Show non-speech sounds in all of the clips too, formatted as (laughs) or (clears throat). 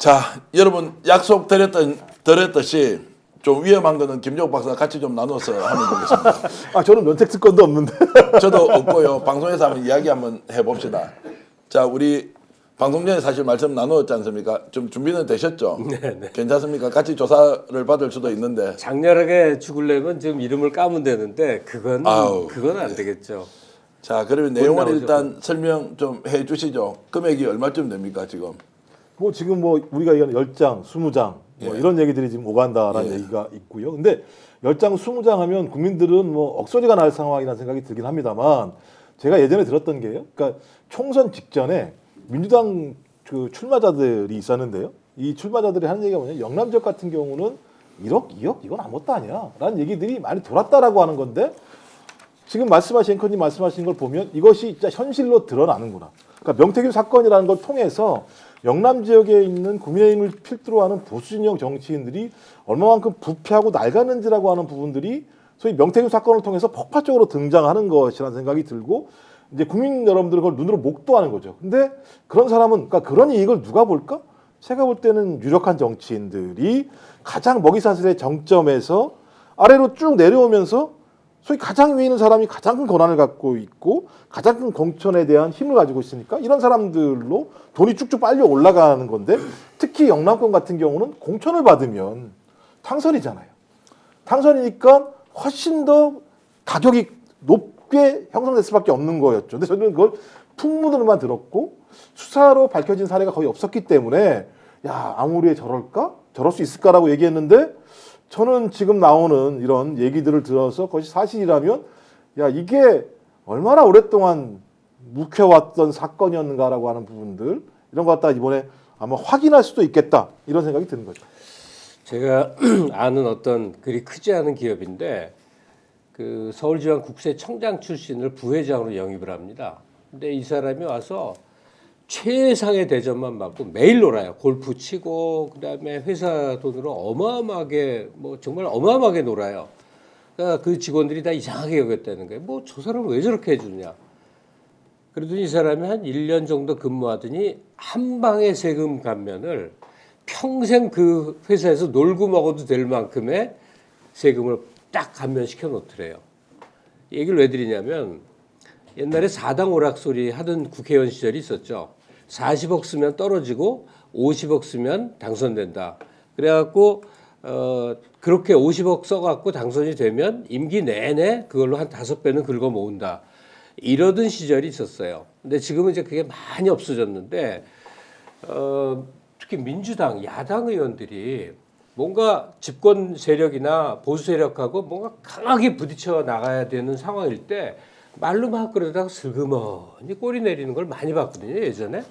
자, 여러분 약속 드렸던 드렸듯이 좀 위험한 거는 김종욱 박사 같이 좀 나눠서 하면 되겠습니다. (laughs) 아 저는 면책 특권도 없는데. (laughs) 저도 없고요. 방송에서 한번 이야기 한번 해봅시다. 자, 우리 방송 전에 사실 말씀 나누었지 않습니까? 좀 준비는 되셨죠? (laughs) 네, 괜찮습니까? 같이 조사를 받을 수도 있는데. 장렬하게 죽으려면 지금 이름을 까면 되는데 그건 아우. 그건 안 되겠죠. 자, 그러면 내용을 나오죠. 일단 설명 좀 해주시죠. 금액이 얼마쯤 됩니까 지금? 뭐 지금 뭐 우리가 얘기하는 10장, 20장 뭐 예. 이런 얘기들이 지금 오간다라는 예. 얘기가 있고요. 근데 10장, 20장 하면 국민들은 뭐 억소리가 날 상황이라는 생각이 들긴 합니다만 제가 예전에 들었던 게요. 그러니까 총선 직전에 민주당 그 출마자들이 있었는데요. 이 출마자들이 하는 얘기가 뭐냐? 영남 지역 같은 경우는 1억, 2억 이건 아무것도 아니야. 라는 얘기들이 많이 돌았다라고 하는 건데 지금 말씀하신 앵커님 말씀하신 걸 보면 이것이 진짜 현실로 드러나는구나. 그러니까 명태균 사건이라는 걸 통해서 영남 지역에 있는 국민의힘을 필두로 하는 보수 진영 정치인들이 얼마만큼 부패하고 낡았는지라고 하는 부분들이 소위 명태균 사건을 통해서 폭발적으로 등장하는 것이라는 생각이 들고 이제 국민 여러분들은 그걸 눈으로 목도하는 거죠. 근데 그런 사람은 그러니까 그런 이익을 누가 볼까? 제가 볼 때는 유력한 정치인들이 가장 먹이사슬의 정점에서 아래로 쭉 내려오면서 소위 가장 위에 있는 사람이 가장 큰 권한을 갖고 있고 가장 큰 공천에 대한 힘을 가지고 있으니까 이런 사람들로 돈이 쭉쭉 빨려 올라가는 건데 특히 영남권 같은 경우는 공천을 받으면 당선이잖아요. 당선이니까 훨씬 더 가격이 높게 형성될 수밖에 없는 거였죠. 근데 저는 그걸 풍문으로만 들었고 수사로 밝혀진 사례가 거의 없었기 때문에 야 아무리 저럴까 저럴 수 있을까라고 얘기했는데 저는 지금 나오는 이런 얘기들을 들어서 그것이 사실이라면 야 이게 얼마나 오랫동안 묵혀왔던 사건이었는가라고 하는 부분들 이런 것 갖다 이번에 아마 확인할 수도 있겠다 이런 생각이 드는 거죠. 제가 (clears throat) 아는 어떤 그리 크지 않은 기업인데 그 서울지방국세청장 출신을 부회장으로 영입을 합니다. 근데 이 사람이 와서 최상의 대접만 받고 매일 놀아요. 골프 치고 그다음에 회사 돈으로 어마어마하게 뭐 정말 어마어마하게 놀아요. 그러니까 그 직원들이 다 이상하게 여겼다는 거예요. 뭐 저 사람 왜 저렇게 해주냐. 그러더니 이 사람이 한 1년 정도 근무하더니 한 방에 세금 감면을 평생 그 회사에서 놀고 먹어도 될 만큼의 세금을 딱 감면시켜 놓더래요. 이 얘기를 왜 드리냐면 옛날에 사당 오락 소리 하던 국회의원 시절이 있었죠. 40억 쓰면 떨어지고 50억 쓰면 당선된다. 그래갖고 어 그렇게 50억 써갖고 당선이 되면 임기 내내 그걸로 한 다섯 배는 긁어 모은다. 이러던 시절이 있었어요. 근데 지금은 이제 그게 많이 없어졌는데 어, 특히 민주당 야당 의원들이 뭔가 집권 세력이나 보수 세력하고 뭔가 강하게 부딪혀 나가야 되는 상황일 때 말로 막 그러다가 슬그머니 꼬리 내리는 걸 많이 봤거든요 예전에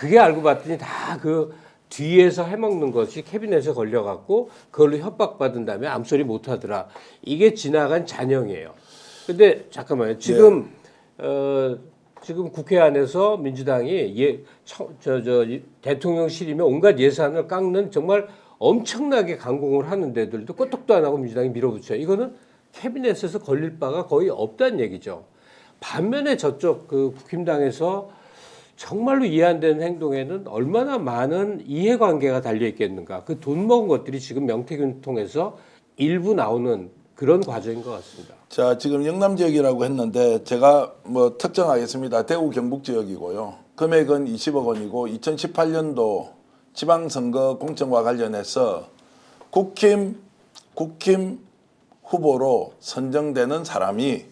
그게 알고 봤더니 다 그 뒤에서 해먹는 것이 캐비넷에 걸려갖고 그걸로 협박받은 다음에 암소리 못하더라 이게 지나간 잔영이에요 근데 잠깐만요 지금 어, 지금 국회 안에서 민주당이 예, 저, 저, 대통령실이면 온갖 예산을 깎는 정말 엄청나게 강공을 하는 데들도 끄떡도 안 하고 민주당이 밀어붙여요. 이거는 캐비넷에서 걸릴 바가 거의 없다는 얘기죠. 반면에 저쪽 그 국힘당에서 정말로 이해 안 되는 행동에는 얼마나 많은 이해관계가 달려 있겠는가. 그 돈 먹은 것들이 지금 명태균 통해서 일부 나오는 그런 과정인 것 같습니다. 자, 지금 영남 지역이라고 했는데 제가 뭐 특정하겠습니다. 대구 경북 지역이고요. 금액은 20억 원이고 2018년도 지방선거 공천과 관련해서 국힘 국힘 후보로 선정되는 사람이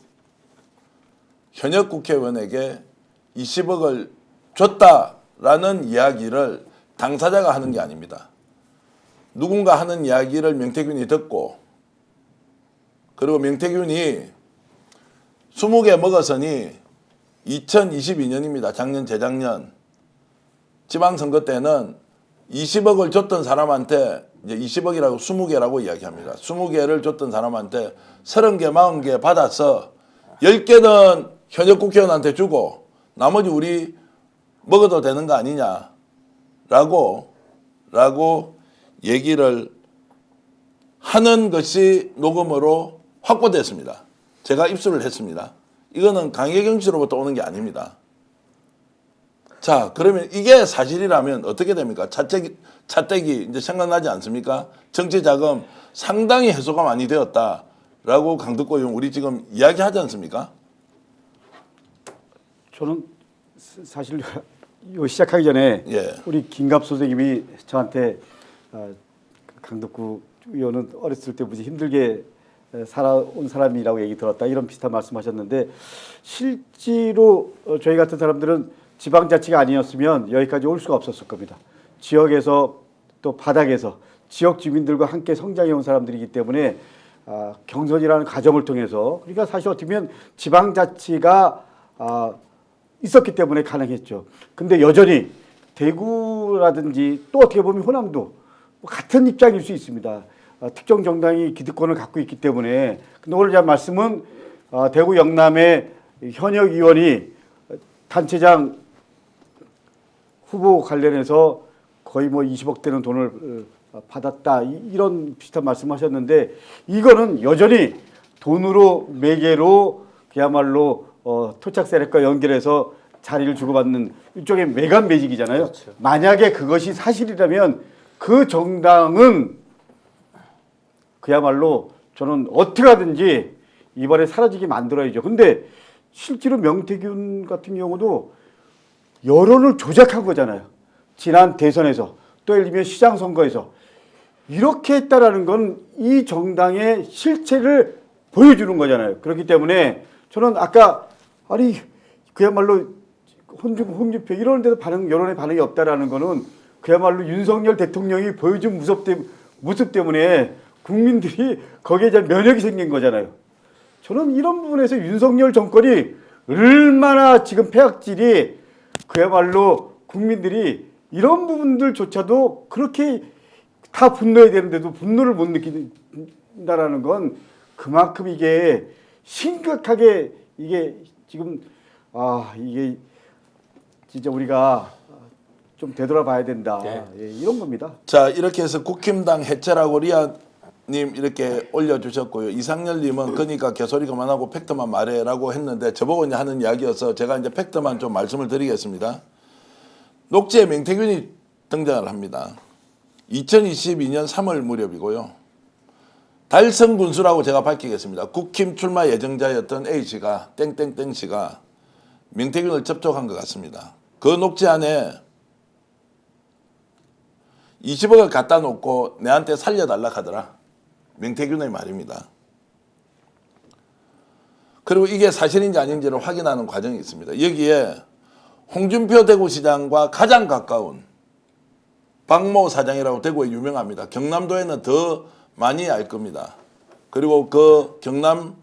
현역 국회의원에게 20억을 줬다라는 이야기를 당사자가 하는 게 아닙니다. 누군가 하는 이야기를 명태균이 듣고 그리고 명태균이 20개 먹었으니 2022년입니다. 작년 재작년 지방선거 때는 20억을 줬던 사람한테 이제 20억이라고 20개라고 이야기합니다. 20개를 줬던 사람한테 30개, 40개 받아서 10개는 현역 국회의원한테 주고 나머지 우리 먹어도 되는 거 아니냐 라고 라고 얘기를 하는 것이 녹음으로 확보됐습니다. 제가 입수를 했습니다. 이거는 강혜경 씨로부터 오는 게 아닙니다. 자, 그러면 이게 사실이라면 어떻게 됩니까? 차떼기, 차떼기 이제 생각나지 않습니까? 정치 자금 상당히 해소가 많이 되었다 라고 강덕고 의원 우리 지금 이야기하지 않습니까? 저는 사- 사실 이거 시작하기 전에 예. 우리 김갑 선생님이 저한테 어, 강덕구 의원은 어렸을 때 무지 힘들게 에, 살아온 사람이라고 얘기 들었다 이런 비슷한 말씀하셨는데 실제로 어, 저희 같은 사람들은 지방자치가 아니었으면 여기까지 올 수가 없었을 겁니다. 지역에서 또 바닥에서 지역 주민들과 함께 성장해 온 사람들이기 때문에 아, 경선이라는 과정을 통해서 그러니까 사실 어떻게 보면 지방자치가 아, 있었기 때문에 가능했죠. 근데 여전히 대구라든지 또 어떻게 보면 호남도 뭐 같은 입장일 수 있습니다. 아, 특정 정당이 기득권을 갖고 있기 때문에. 근데 오늘 제 말씀은 아, 대구 영남의 현역 의원이 단체장 후보 관련해서 거의 뭐 20억 되는 돈을 어, 받았다 이- 이런 비슷한 말씀하셨는데 이거는 여전히 돈으로 매개로 그야말로 어, 토착 세력과 연결해서 자리를 주고받는 일종의 매간 매직이잖아요. 만약에 그것이 사실이라면 그 정당은 그야말로 저는 어떻게 하든지 이번에 사라지게 만들어야죠. 근데 실제로 명태균 같은 경우도 여론을 조작한 거잖아요. 지난 대선에서 또 예를 들면 시장 선거에서 이렇게 했다라는 건 이 정당의 실체를 보여주는 거잖아요. 그렇기 때문에 저는 아까 아니 그야말로 혼주 홍준표 이런 데도 반응 여론의 반응이 없다라는 거는 그야말로 윤석열 대통령이 보여준 모습, 때, 모습 때문에 국민들이 거기에 대한 면역이 생긴 거잖아요. 저는 이런 부분에서 윤석열 정권이 얼마나 지금 폐악질이 그야말로 국민들이 이런 부분들조차도 그렇게 다 분노해야 되는데도 분노를 못 느낀다라는 건 그만큼 이게 심각하게 이게 지금 아 이게 진짜 우리가 좀 되돌아봐야 된다 네. 예, 이런 겁니다. 자 이렇게 해서 국힘당 해체라고 리아님 이렇게 올려주셨고요. 이상열님은 그러니까 개소리 그만하고 팩트만 말해라고 했는데 저보고 이제 하는 이야기여서 제가 이제 팩트만 좀 말씀을 드리겠습니다. 녹지에 명태균이 등장을 합니다. 2022년 3월 무렵이고요. 달성 군수라고 제가 밝히겠습니다. 국힘 출마 예정자였던 A 씨가 땡땡땡 씨가 명태균을 접촉한 것 같습니다. 그 녹지 안에 20억을 갖다 놓고 내한테 살려달라 하더라. 명태균의 말입니다. 그리고 이게 사실인지 아닌지를 확인하는 과정이 있습니다. 여기에 홍준표 대구시장과 가장 가까운 박모 사장이라고 대구에 유명합니다. 경남도에는 더 많이 알 겁니다. 그리고 그 경남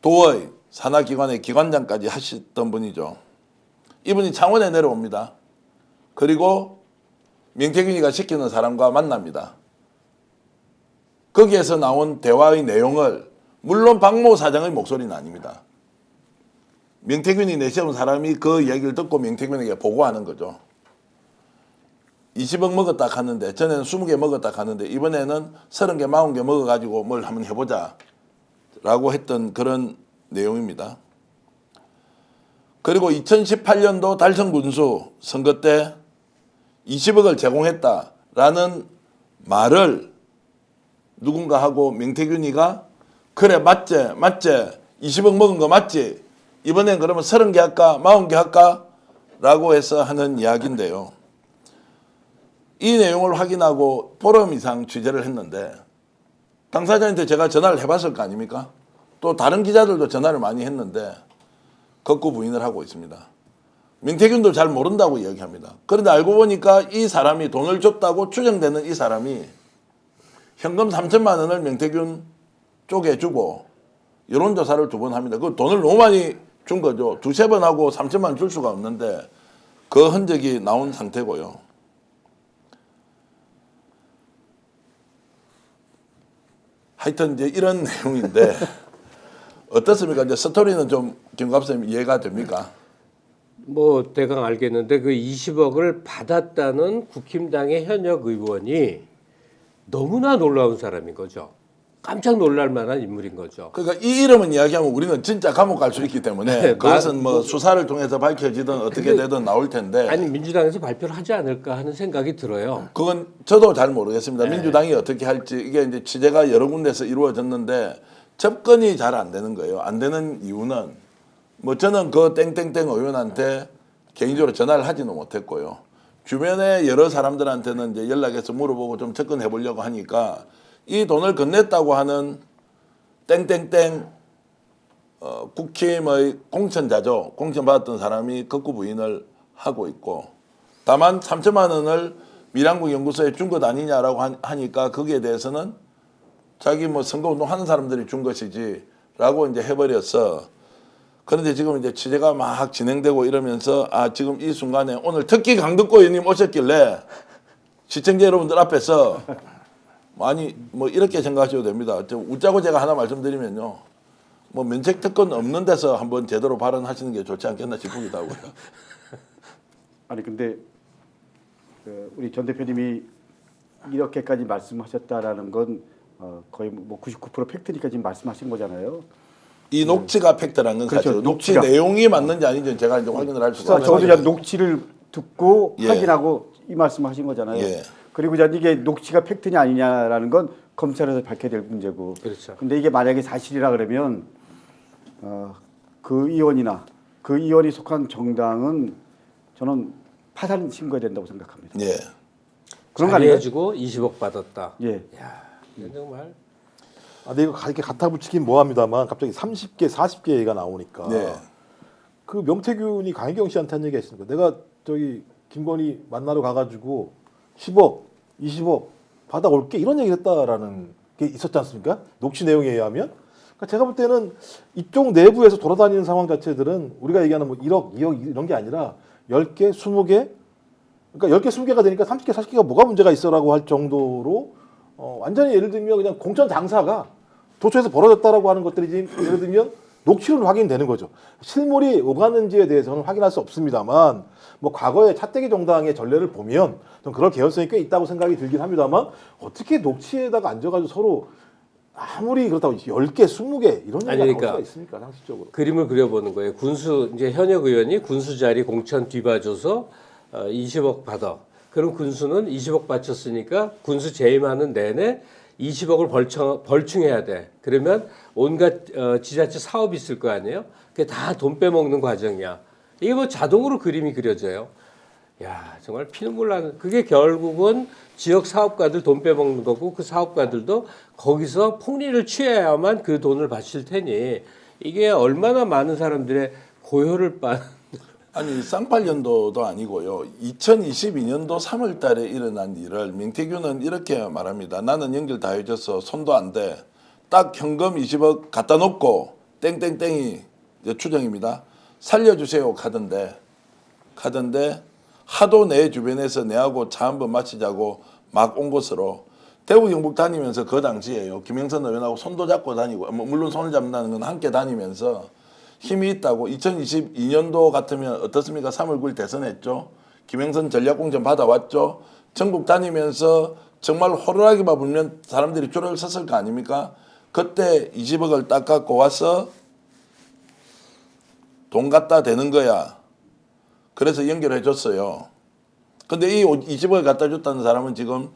도의 산하기관의 기관장까지 하셨던 분이죠. 이분이 창원에 내려옵니다. 그리고 명태균이가 시키는 사람과 만납니다. 거기에서 나온 대화의 내용을 물론 박모 사장의 목소리는 아닙니다. 명태균이 내세운 사람이 그 얘기를 듣고 명태균에게 보고하는 거죠. 20억 먹었다 하는데 전에는 20개 먹었다 하는데 이번에는 30개, 40개 먹어가지고 뭘 한번 해보자 라고 했던 그런 내용입니다. 그리고 2018년도 달성 군수 선거 때 20억을 제공했다라는 말을 누군가 하고 명태균이가 그래 맞지 맞지 20억 먹은 거 맞지 이번엔 그러면 30개 할까 40개 할까 라고 해서 하는 이야기인데요 이 내용을 확인하고 보름 이상 취재를 했는데 당사자한테 제가 전화를 해봤을 거 아닙니까 또 다른 기자들도 전화를 많이 했는데 거꾸 부인을 하고 있습니다 민태균도 잘 모른다고 이야기합니다. 그런데 알고 보니까 이 사람이 돈을 줬다고 추정되는 이 사람이 현금 3천만 원을 명태균 쪽에 주고 여론조사를 두 번 합니다. 그 돈을 너무 많이 준 거죠. 두세 번 하고 3천만 원줄 수가 없는데 그 흔적이 나온 상태고요. 하여튼 이제 이런 (laughs) 내용인데 어떻습니까? 이제 스토리는 좀 김갑선님 이해가 됩니까? 뭐 대강 알겠는데 그 20억을 받았다는 국힘당의 현역 의원이 너무나 놀라운 사람인 거죠. 깜짝 놀랄 만한 인물인 거죠. 그러니까 이 이름은 이야기하면 우리는 진짜 감옥 갈 수 있기 때문에 네, 그것은 뭐 수사를 통해서 밝혀지든 어떻게 근데- 되든 나올 텐데 아니 민주당에서 발표를 하지 않을까 하는 생각이 들어요. 그건 저도 잘 모르겠습니다. 네. 민주당이 어떻게 할지 이게 이제 취재가 여러 군데서 이루어졌는데 접근이 잘 안 되는 거예요. 안 되는 이유는 뭐 저는 그 땡땡땡 의원한테 개인적으로 전화를 하지는 못했고요. 주변에 여러 사람들한테는 이제 연락해서 물어보고 좀 접근해 보려고 하니까 이 돈을 건넸다고 하는 땡땡땡 어, 국힘의 공천자죠. 공천 받았던 사람이 극구 부인을 하고 있고 다만 3천만 원을 미랑국 연구소에 준 것 아니냐라고 하- 하니까 거기에 대해서는 자기 뭐 선거운동 하는 사람들이 준 것이지 라고 이제 해버렸어. 그런데 지금 이제 취재가 막 진행되고 이러면서 아 지금 이 순간에 오늘 특히 강덕고 의원님 오셨길래 시청자 여러분들 앞에서 아니 뭐 이렇게 생각하셔도 됩니다. 좀 웃자고 제가 하나 말씀드리면요. 뭐 면책 특권 없는 데서 한번 제대로 발언하시는 게 좋지 않겠나 싶기도 하고요. (laughs) 아니 근데 그 우리 전 대표님이 이렇게까지 말씀하셨다라는 건 어, 거의 뭐 99% 팩트니까 지금 말씀하신 거잖아요. 이 녹취가 팩트라는 건 그렇죠, 사실 녹취. 내용이 맞는지 아닌지 는 제가 이제 확인을 할 수가 없어요. 이제 녹취를 듣고 예. 확인하고 이 말씀하신 거잖아요. 예. 그리고 이제 이게 녹취가 팩트냐 아니냐라는 건 검찰에서 밝혀야 될 문제고. 그렇죠. 근데 이게 만약에 사실이라 그러면 어, 그 의원이나 그 의원이 속한 정당은 저는 파산 신고해야 된다고 생각합니다. 예. 그런 거 아니에요? 해주고 20억 받았다. 예. 야, 정말 아, 근데 이거 이렇게 갖다 붙이긴 뭐합니다만 갑자기 30개, 40개 얘기가 나오니까 네. 그 명태균이 강혜경 씨한테 한 얘기가 있습니다. 내가 저기 김건희 만나러 가가지고 10억, 20억 받아올게 이런 얘기를 했다라는 게 있었지 않습니까? 녹취 내용에 의하면. 그러니까 제가 볼 때는 이쪽 내부에서 돌아다니는 상황 자체들은 우리가 얘기하는 뭐 1억, 2억 이런 게 아니라 10개, 20개 그러니까 10개, 20개가 되니까 30개, 40개가 뭐가 문제가 있어라고 할 정도로 어, 완전히 예를 들면 그냥 공천 장사가 도처에서 벌어졌다라고 하는 것들이 지금 예를 들면 녹취로 확인되는 거죠. 실물이 오가는지에 대해서는 확인할 수 없습니다만 뭐 과거의 차떼기 정당의 전례를 보면 좀 그럴 개연성이 꽤 있다고 생각이 들긴 합니다만 어떻게 녹취에다가 앉아가지고 서로 아무리 그렇다고 10개, 20개 이런 얘기가 그러니까 수가 있습니까 상식적으로. 그림을 그려보는 거예요. 군수 이제 현역 의원이 군수 자리 공천 뒤봐줘서 어, 20억 받아. 그럼 군수는 20억 바쳤으니까 군수 재임하는 내내 20억을 벌청, 벌충해야 돼. 그러면 온갖 어, 지자체 사업이 있을 거 아니에요? 그게 다 돈 빼먹는 과정이야. 이게 뭐 자동으로 그림이 그려져요. 야 정말 피눈물 나는 그게 결국은 지역 사업가들 돈 빼먹는 거고 그 사업가들도 거기서 폭리를 취해야만 그 돈을 바칠 테니 이게 얼마나 많은 사람들의 고혈을 빤 (laughs) 아니 쌍팔년도도 아니고요. 2022년도 3월 달에 일어난 일을 명태균은 이렇게 말합니다. 나는 연결 다 해줘서 손도 안 대. 딱 현금 20억 갖다 놓고 땡땡땡이 추정입니다. 살려주세요 카던데 카던데 하도 내 주변에서 내하고 차 한번 마치자고 막온 곳으로 대구 경북 다니면서 그 당시에요. 김영선 의원하고 손도 잡고 다니고 뭐 물론 손을 잡는다는 건 함께 다니면서 힘이 있다고 2022년도 같으면 어떻습니까? 3월 9일 대선했죠. 김영선 전략공천 받아왔죠. 전국 다니면서 정말 호루라기만 불면 사람들이 줄을 섰을 거 아닙니까? 그때 20억을 딱 갖고 와서 돈 갖다 대는 거야. 그래서 연결해 줬어요. 근데 이 20억을 갖다 줬다는 사람은 지금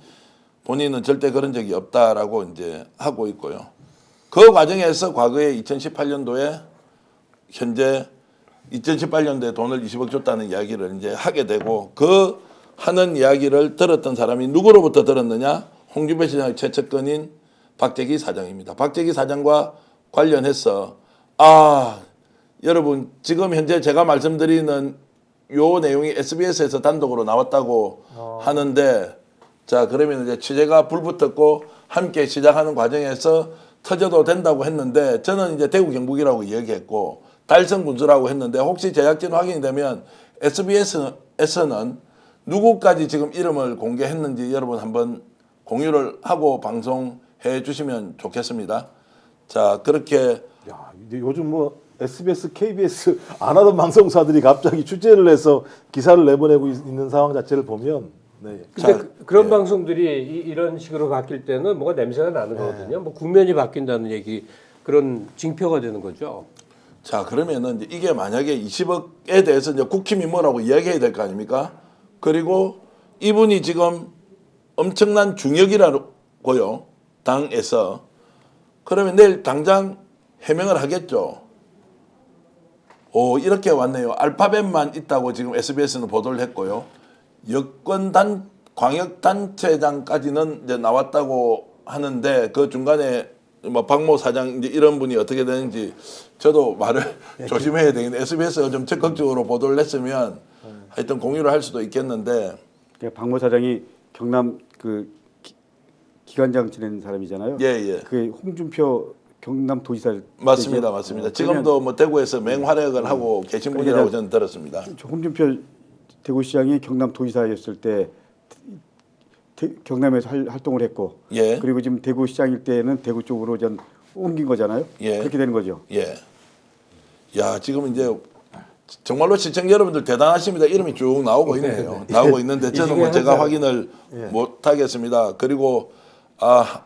본인은 절대 그런 적이 없다라고 이제 하고 있고요. 그 과정에서 과거에 2018년도에 현재 2018년도에 돈을 20억 줬다는 이야기를 이제 하게 되고 그 하는 이야기를 들었던 사람이 누구로부터 들었느냐? 홍준표 시장의 최측근인 박재기 사장입니다. 박재기 사장과 관련해서 아 여러분 지금 현재 제가 말씀드리는 요 내용이 SBS에서 단독으로 나왔다고 하는데 자 그러면 이제 취재가 불붙었고 함께 시작하는 과정에서 터져도 된다고 했는데 저는 이제 대구 경북이라고 얘기했고 달성 군수라고 했는데 혹시 제작진 확인이 되면 SBS에서는 누구까지 지금 이름을 공개했는지 여러분 한번 공유를 하고 방송해 주시면 좋겠습니다. 자 그렇게 야, 요즘 뭐 SBS, KBS 안 하던 방송사들이 갑자기 취재를 해서 기사를 내보내고 있- 있는 상황 자체를 보면 네. 근데 자, 그, 그런 예. 방송들이 이, 이 런 식으로 바뀔 때는 뭔가 냄새가 나는 거거든요. 뭐 국면이 바뀐다는 얘기 그런 징표가 되는 거죠. 자 그러면은 이제 이게 만약에 20억에 대해서 이제 국힘이 뭐라고 이야기해야 될 거 아닙니까? 그리고 이분이 지금 엄청난 중역이라고요 당에서 그러면 내일 당장 해명을 하겠죠. 오 이렇게 왔네요. 알파벳만 있다고 지금 SBS는 보도를 했고요. 여권 단 광역 단체장까지는 이제 나왔다고 하는데 그 중간에 뭐 박모 사장 이제 이런 분이 어떻게 되는지 저도 말을 (laughs) 조심해야 되겠네. SBS가 좀 적극적으로 보도를 했으면 하여튼 공유를 할 수도 있겠는데 그러니까 박모 사장이 경남 그 기, 기관장 지낸 사람이잖아요. 예 예. 그 홍준표 경남 도지사 맞습니다? 맞습니다. 어, 지금도 뭐 대구에서 맹활약을 하고 계신 분이라고 저는 들었습니다. 홍준표 대구시장이 경남 도지사였을 때 대- 경남에서 활, 활동을 했고 예. 그리고 지금 대구시장일 때는 대구 쪽으로 전 옮긴 거잖아요. 예. 그렇게 되는 거죠. 예. 야, 지금 이제 정말로 시청자 여러분들 대단하십니다. 이름이 쭉 나오고 있네요. 나오고 있는데 (laughs) 이 저는 뭐 제가 한 사람. 확인을 못 하겠습니다. 그리고 아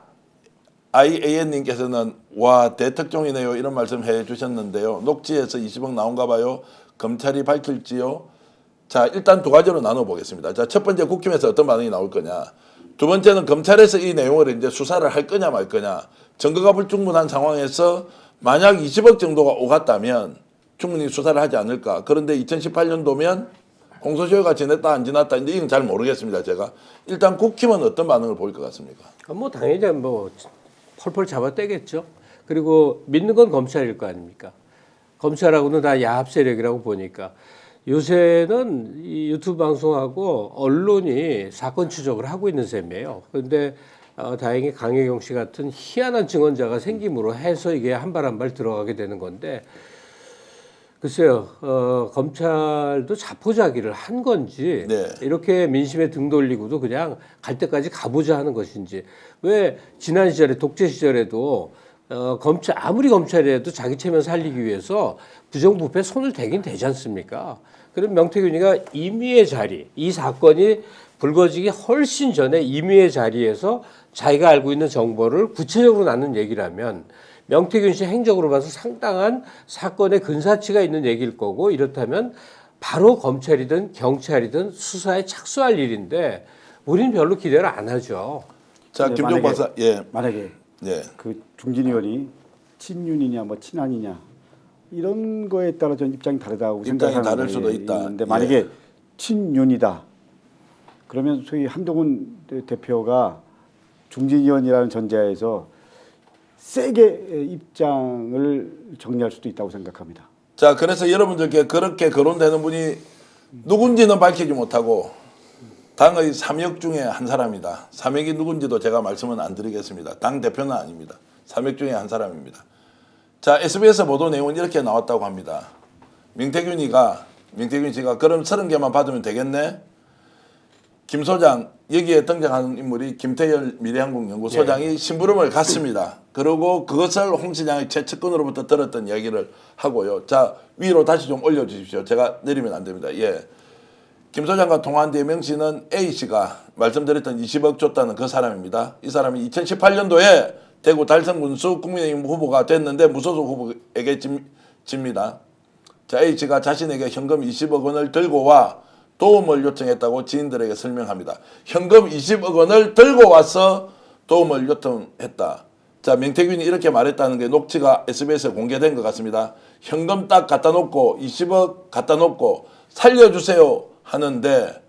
IAN 님께서는 와 대특종이네요. 이런 말씀 해 주셨는데요. 녹지에서 20억 나온가 봐요. 검찰이 밝힐지요. 자, 일단 두 가지로 나눠 보겠습니다. 자, 첫 번째 국힘에서 어떤 반응이 나올 거냐. 두 번째는 검찰에서 이 내용을 이제 수사를 할 거냐 말 거냐. 증거가 불충분한 상황에서 만약 20억 정도가 오갔다면 충분히 수사를 하지 않을까. 그런데 2018년도면 공소시효가 지냈다 안 지났다 이제 이건 잘 모르겠습니다. 제가 일단 국힘은 어떤 반응을 보일 것 같습니까? 뭐 당연히 뭐 펄펄 잡아떼겠죠. 그리고 믿는 건 검찰일 거 아닙니까? 검찰하고는 다 야합 세력이라고 보니까 요새는 이 유튜브 방송하고 언론이 사건 추적을 하고 있는 셈이에요. 그런데 어, 다행히 강혜경 씨 같은 희한한 증언자가 생김으로 해서 이게 한 발 한 발 들어가게 되는 건데 글쎄요, 어, 검찰도 자포자기를 한 건지 네. 이렇게 민심에 등 돌리고도 그냥 갈 때까지 가보자 하는 것인지 왜 지난 시절에 독재 시절에도 어, 검찰 아무리 검찰이라도 자기 체면 살리기 위해서 부정부패 손을 대긴 되지 않습니까? 그럼 명태균이가 임의의 자리 이 사건이 불거지기 훨씬 전에 임의의 자리에서 자기가 알고 있는 정보를 구체적으로 나눈 얘기라면 명태균 씨 행적으로 봐서 상당한 사건의 근사치가 있는 얘기일 거고 이렇다면 바로 검찰이든 경찰이든 수사에 착수할 일인데 우리는 별로 기대를 안 하죠. 자, 네, 김종 만약에- 박사, 예, 만약에 예. 그 중진 의원이 친윤이냐 뭐 친한이냐 이런 거에 따라 전 입장이 다르다고 입장이 생각하는 다를 수도 있다. 있는데 예. 만약에 친윤이다 그러면 소위 한동훈 대표가 중진 의원이라는 전제하에서 세게 입장을 정리할 수도 있다고 생각합니다. 자, 그래서 여러분들께 그렇게 거론되는 분이 누군지는 밝히지 못하고 당의 삼역 중에 한 사람이다. 삼역이 누군지도 제가 말씀은 안 드리겠습니다. 당 대표는 아닙니다. 삼역 중에 한 사람입니다. 자, SBS 보도 내용은 이렇게 나왔다고 합니다. 민태균이가 민태균 씨가 그럼 30개만 받으면 되겠네. 김 소장 여기에 등장하는 인물이 김태열 미래한국연구소장이 심부름을 갔습니다. 그리고 그것을 홍 시장의 최측근으로부터 들었던 이야기를 하고요. 자 위로 다시 좀 올려주십시오. 제가 내리면 안 됩니다. 예. 김 소장과 통화한 뒤에 명 씨는 A 씨가 말씀드렸던 20억 줬다는 그 사람입니다. 이 사람이 2018년도에 대구 달성 군수 국민의힘 후보가 됐는데 무소속 후보에게 집, 집니다. 자, A 씨가 자신에게 현금 20억 원을 들고 와 도움을 요청했다고 지인들에게 설명합니다. 현금 20억 원을 들고 와서 도움을 요청했다. 자, 명태균이 이렇게 말했다는 게 녹취가 SBS에 공개된 것 같습니다. 현금 딱 갖다 놓고 20억 갖다 놓고 살려주세요 하는데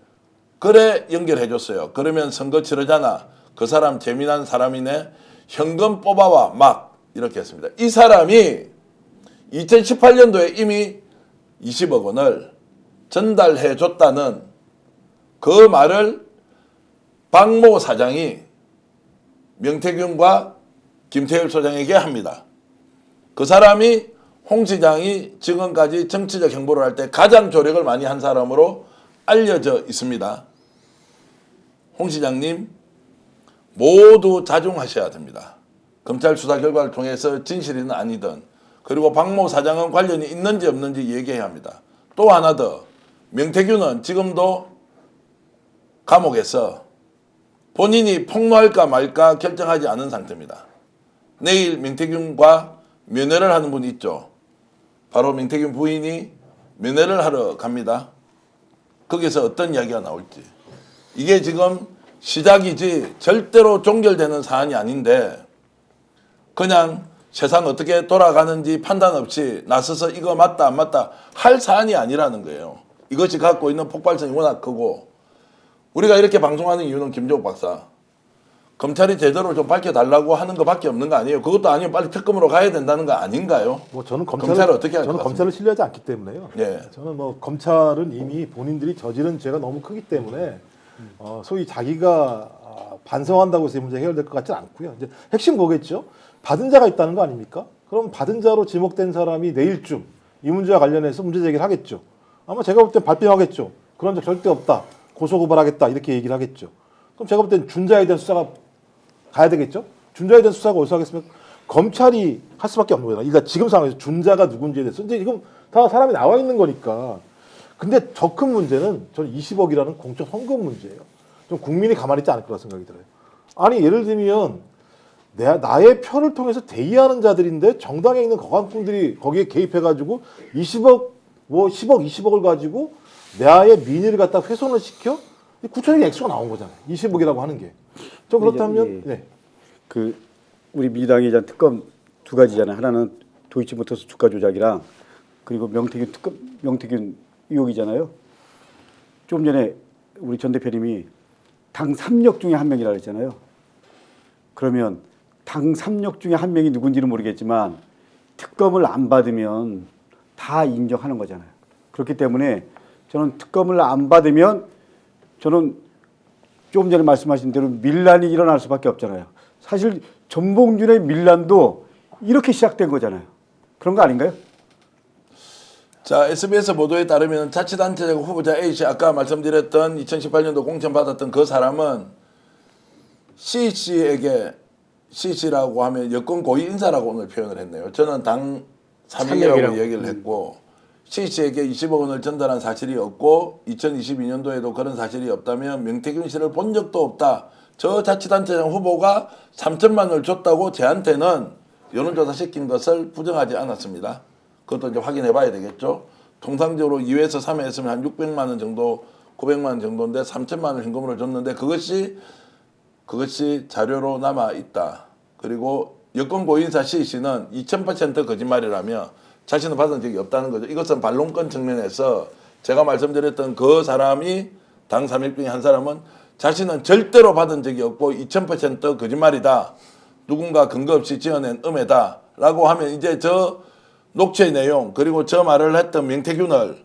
그래 연결해 줬어요. 그러면 선거 치르잖아. 그 사람 재미난 사람이네. 현금 뽑아와 막 이렇게 했습니다. 이 사람이 2018년도에 이미 20억 원을 전달해 줬다는 그 말을 박모 사장이 명태균과 김태일 소장에게 합니다. 그 사람이 홍 시장이 지금까지 정치적 행보를 할 때 가장 조력을 많이 한 사람으로 알려져 있습니다. 홍 시장님 모두 자중하셔야 됩니다. 검찰 수사 결과를 통해서 진실이든 아니든 그리고 박모 사장은 관련이 있는지 없는지 얘기해야 합니다. 또 하나 더 명태균은 지금도 감옥에서 본인이 폭로할까 말까 결정하지 않은 상태입니다. 내일 명태균과 면회를 하는 분이 있죠. 바로 명태균 부인이 면회를 하러 갑니다. 거기서 어떤 이야기가 나올지. 이게 지금 시작이지 절대로 종결되는 사안이 아닌데 그냥 세상 어떻게 돌아가는지 판단 없이 나서서 이거 맞다 안 맞다 할 사안이 아니라는 거예요. 이것이 갖고 있는 폭발성이 워낙 크고 우리가 이렇게 방송하는 이유는 김종욱 박사 검찰이 제대로 좀 밝혀달라고 하는 것밖에 없는 거 아니에요. 그것도 아니면 빨리 특검으로 가야 된다는 거 아닌가요? 뭐 저는 검찰을, 검찰을 어떻게 할것 저는? 검찰을 신뢰하지 않기 때문에요. 예. 저는 뭐 검찰은 이미 본인들이 저지른 죄가 너무 크기 때문에 어, 소위 자기가 아, 반성한다고 해서 이 문제 해결될 것 같지는 않고요. 이제 핵심 뭐겠죠? 받은 자가 있다는 거 아닙니까? 그럼 받은 자로 지목된 사람이 내일쯤 이 문제와 관련해서 문제 제기를 하겠죠. 아마 제가 볼 땐 발표하겠죠. 그런 적 절대 없다. 고소 고발하겠다. 이렇게 얘기를 하겠죠. 그럼 제가 볼 땐 준자에 대한 수사가 가야 되겠죠? 준자에 대한 수사가 어디서 하겠습니까? 검찰이 할 수밖에 없는 거잖아요. 일단 지금 상황에서 준자가 누군지에 대해서. 근데 이건 다 사람이 나와 있는 거니까. 근데 더 큰 문제는 저는 20억이라는 공적 헌금 문제예요. 좀 국민이 가만히 있지 않을 거라 생각이 들어요. 아니 예를 들면 내, 나의 표를 통해서 대의하는 자들인데 정당에 있는 거간꾼들이 거기에 개입해가지고 20억, 뭐 10억, 20억을 가지고 나의 민의를 갖다 훼손을 시켜 구체적인 액수가 나온 거잖아요. 20억이라고 하는 게. 저 그렇다면 예. 네. 그 우리 민주당이 이제 특검 두 가지잖아요. 하나는 도이치모터스 주가 조작이랑 그리고 명태균 특검 명태균 의혹이잖아요. 좀 전에 우리 전 대표님이 당 3역 중에 한 명이라 그랬잖아요. 그러면 당 3역 중에 한 명이 누군지는 모르겠지만 특검을 안 받으면 다 인정하는 거잖아요. 그렇기 때문에 저는 특검을 안 받으면 저는 조금 전에 말씀하신 대로 밀란이 일어날 수밖에 없잖아요. 사실 전봉준의 밀란도 이렇게 시작된 거잖아요. 그런 거 아닌가요? 자, SBS 보도에 따르면 자치단체장 후보자 A씨 아까 말씀드렸던 2018년도 공천 받았던 그 사람은 C씨에게 C씨라고 하면 여권 고위 인사라고 오늘 표현을 했네요. 저는 당 3위라고 삼역이라고. 얘기를 했고 C씨에게 20억 원을 전달한 사실이 없고 2022년도에도 그런 사실이 없다면 명태균 씨를 본 적도 없다. 저 자치단체장 후보가 3천만 원을 줬다고 저한테는 여론조사 시킨 것을 부정하지 않았습니다. 그것도 이제 확인해 봐야 되겠죠. 통상적으로 2회에서 3회 했으면 한 600만 원 정도, 900만 원 정도인데 3천만 원 현금으로 줬는데 그것이 그것이 자료로 남아 있다. 그리고 여권 고인사 C 씨는 2000% 거짓말이라며 자신은 받은 적이 없다는 거죠. 이것은 반론권 측면에서 제가 말씀드렸던 그 사람이 당 3일 중에 한 사람은 자신은 절대로 받은 적이 없고 2000% 거짓말이다. 누군가 근거 없이 지어낸 음해다. 라고 하면 이제 저 녹취의 내용 그리고 저 말을 했던 명태균을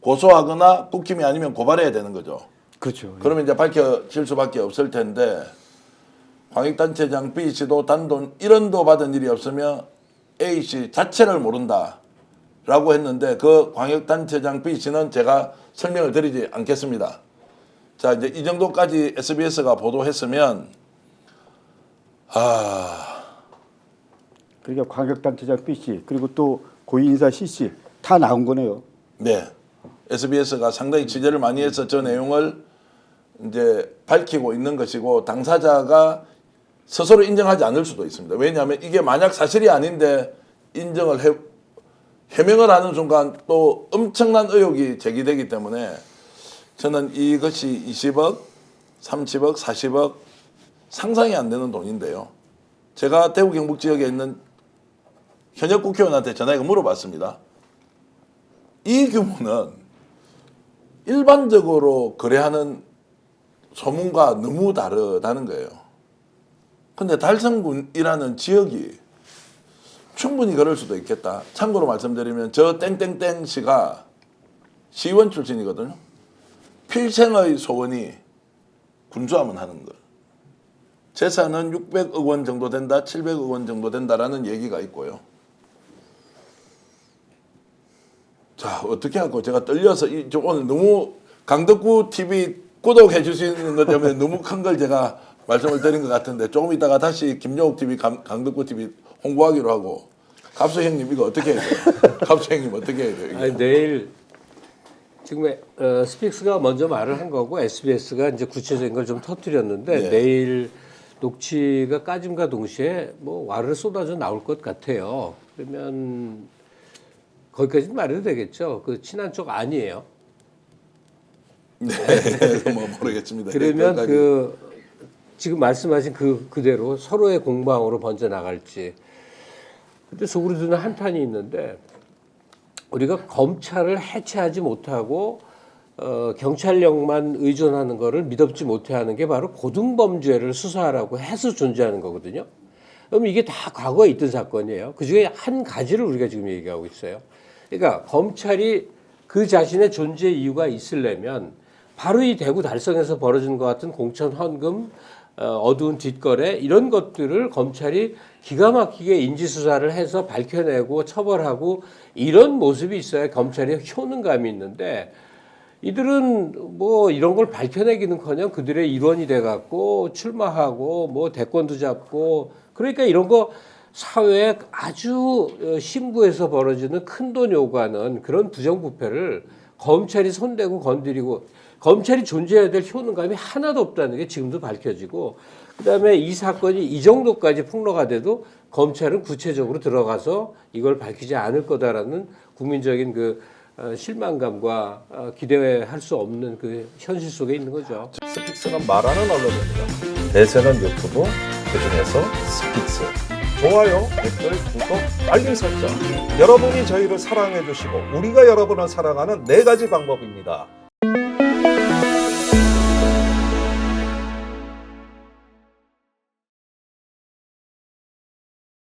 고소하거나 국힘이 아니면 고발해야 되는 거죠. 그렇죠. 그러면 이제 밝혀질 수밖에 없을 텐데 광역단체장 B 씨도 단돈 1원도 받은 일이 없으며 A 씨 자체를 모른다 라고 했는데 그 광역단체장 B 씨는 제가 설명을 드리지 않겠습니다. 자 이제 이 정도까지 SBS가 보도했으면 아 그러니까 광역단체장 B 씨 그리고 또 고위인사 C 씨 다 나온 거네요. 네. SBS가 상당히 취재를 많이 해서 저 내용을 이제 밝히고 있는 것이고 당사자가 스스로 인정하지 않을 수도 있습니다. 왜냐하면 이게 만약 사실이 아닌데 인정을 해, 해명을 하는 순간 또 엄청난 의혹이 제기되기 때문에 저는 이것이 20억, 30억, 40억 상상이 안 되는 돈인데요. 제가 대구 경북 지역에 있는 현역 국회의원한테 전화해서 물어봤습니다. 이 규모는 일반적으로 거래하는 소문과 너무 다르다는 거예요. 근데 달성군이라는 지역이 충분히 그럴 수도 있겠다. 참고로 말씀드리면 저 땡땡땡 씨가 시의원 출신이거든요. 필생의 소원이 군수하면 하는 것. 재산은 600억 원 정도 된다, 700억 원 정도 된다라는 얘기가 있고요. 자 어떻게 하고 제가 떨려서 이, 저 오늘 너무 강덕구 TV 구독해 주시는 것 때문에 너무 큰 걸 제가 말씀을 드린 것 같은데 조금 이따가 다시 김용욱 TV 강, 강덕구 TV 홍보하기로 하고 갑수 형님 이거 어떻게 해야 돼요? (laughs) 갑수 형님 어떻게 해야 돼요? 아니, 내일 지금 어, 스픽스가 먼저 말을 한 거고 SBS가 이제 구체적인 걸 좀 터뜨렸는데 네. 내일 녹취가 까짐과 동시에 뭐 와르르 쏟아져 나올 것 같아요. 그러면 거기까지는 말해도 되겠죠. 그 친한 쪽 아니에요. 네, 뭐 모르겠습니다. (laughs) 그러면. 그 지금 말씀하신 그 그대로 서로의 공방으로 번져 나갈지. 근데 속으로 드는 한탄이 있는데 우리가 검찰을 해체하지 못하고 어, 경찰력만 의존하는 거를 믿업지 못해 하는 게 바로 고등범죄를 수사하라고 해서 존재하는 거거든요. 그럼 이게 다 과거에 있던 사건이에요. 그 중에 한 가지를 우리가 지금 얘기하고 있어요. 그러니까 검찰이 그 자신의 존재 이유가 있으려면 바로 이 대구 달성에서 벌어진 것 같은 공천 헌금, 어, 어두운 뒷거래 이런 것들을 검찰이 기가 막히게 인지 수사를 해서 밝혀내고 처벌하고 이런 모습이 있어야 검찰이 효능감이 있는데 이들은 뭐 이런 걸 밝혀내기는 커녕 그들의 일원이 돼 갖고 출마하고 뭐 대권도 잡고 그러니까 이런 거 사회에 아주 어, 심부에서 벌어지는 큰 돈 요구하는 그런 부정부패를 검찰이 손대고 건드리고 검찰이 존재해야 될 효능감이 하나도 없다는 게 지금도 밝혀지고 그다음에 이 사건이 이 정도까지 폭로가 돼도 검찰은 구체적으로 들어가서 이걸 밝히지 않을 거다라는 국민적인 그 어, 실망감과 어, 기대할 수 없는 그 현실 속에 있는 거죠. 스픽스는 말하는 언론입니다. 대세는 유튜브, 그중에서 스픽스. 좋아요, 댓글, 구독, 알림 설정. 여러분이 저희를 사랑해 주시고 우리가 여러분을 사랑하는 네 가지 방법입니다.